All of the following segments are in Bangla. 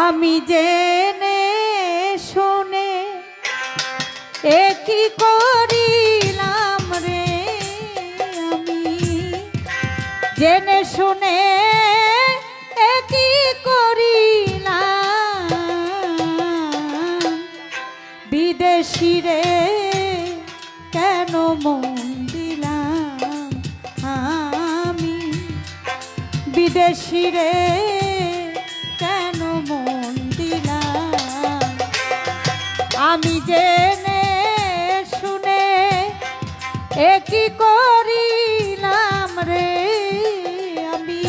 আমি জেনে শুনে একই করিলাম রে আমি? জেনে শুনে একই করিলাম? বিদেশি রে, কেন মন দিলাম আমি? বিদেশি রে আমি জেনে শুনে একই করিলাম রে আমি?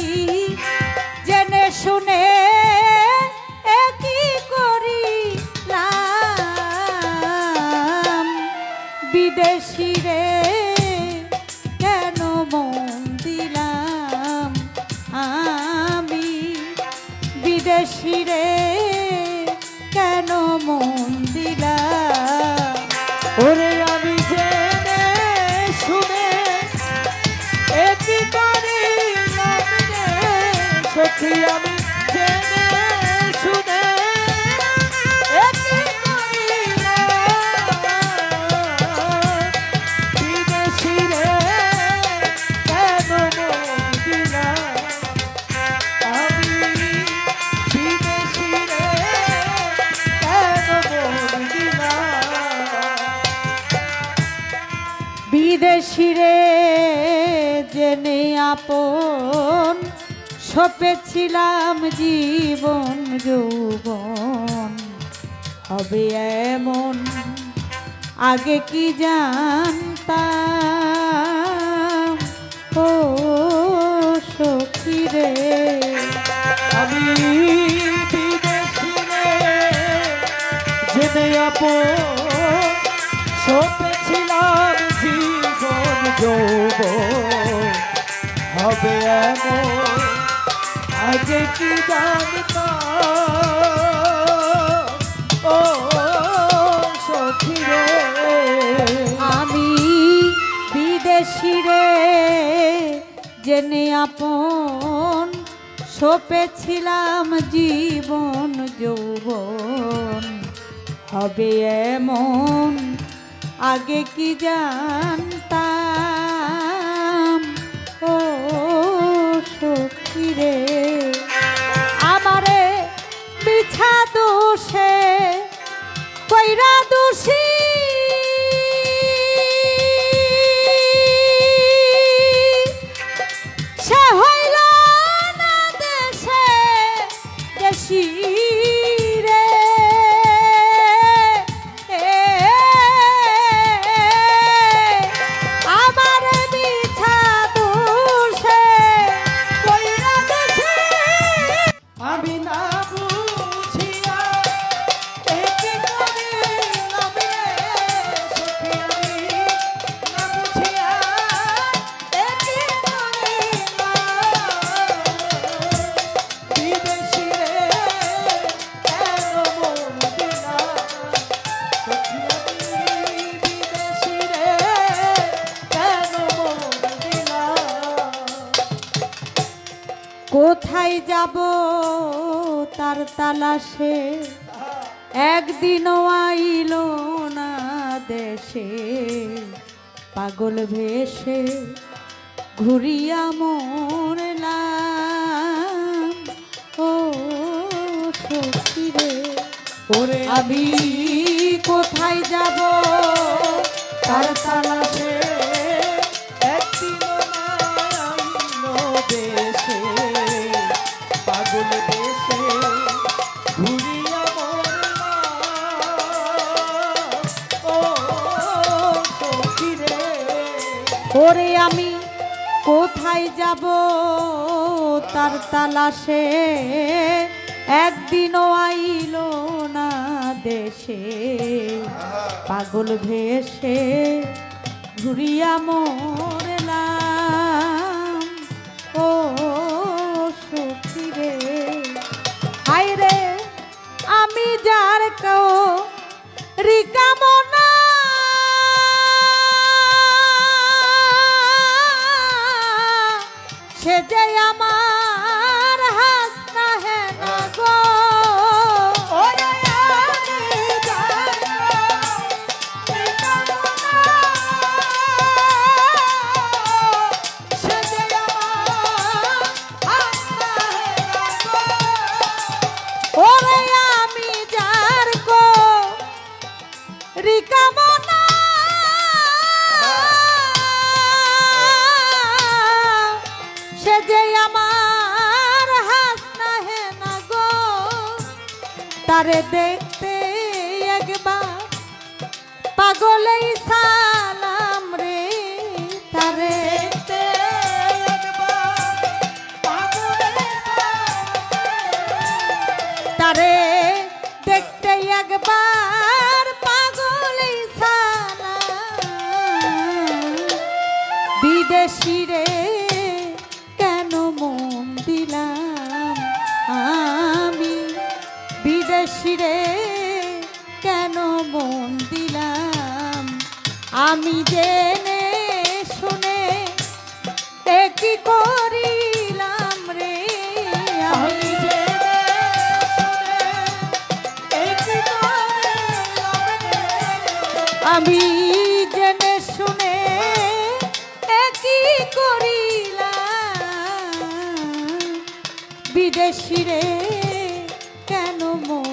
জেনে শুনে একই বিদেশি রে ওরে বিদেশি রে, জেনে আপন সপেছিলাম জীবন, যৌবন। হবে এমন, আগে কি জানতাম? ও সখী রে, আমি বিদেশি রে, জেনে আপন। হবে আগে কি জানতাম? ও সখী আমি বিদেশি রে, জেনে আপন সপেছিলাম জীবন যৌবন। হবে এমন আগে কি জানতাম? রে কোথায় যাব তার তালাশে? একদিনও আইল না দেশে। পাগল ভেসে ঘুরিয়া মরলাম। ও সখী রে আমি কোথায় যাব? ওরে আমি কোথায় যাব? তার তালাশে একদিনও আইল না দেশে। পাগল ভেসে ঘুরিয়া মরলাম। ও সখী রে হাই রে আমি যার কেউ রিকামনা তারে দেখতে একবার। পাগলেই সালাম রে তারে। তারে দেখতে একবার পাগলেই সালাম। বিদেশি রে কেন মন দিলাম? আমি জেনে শুনে একই করিলাম রে? আমি আমি জেনে শুনে একই করিলাম? বিদেশি রে, কেন মন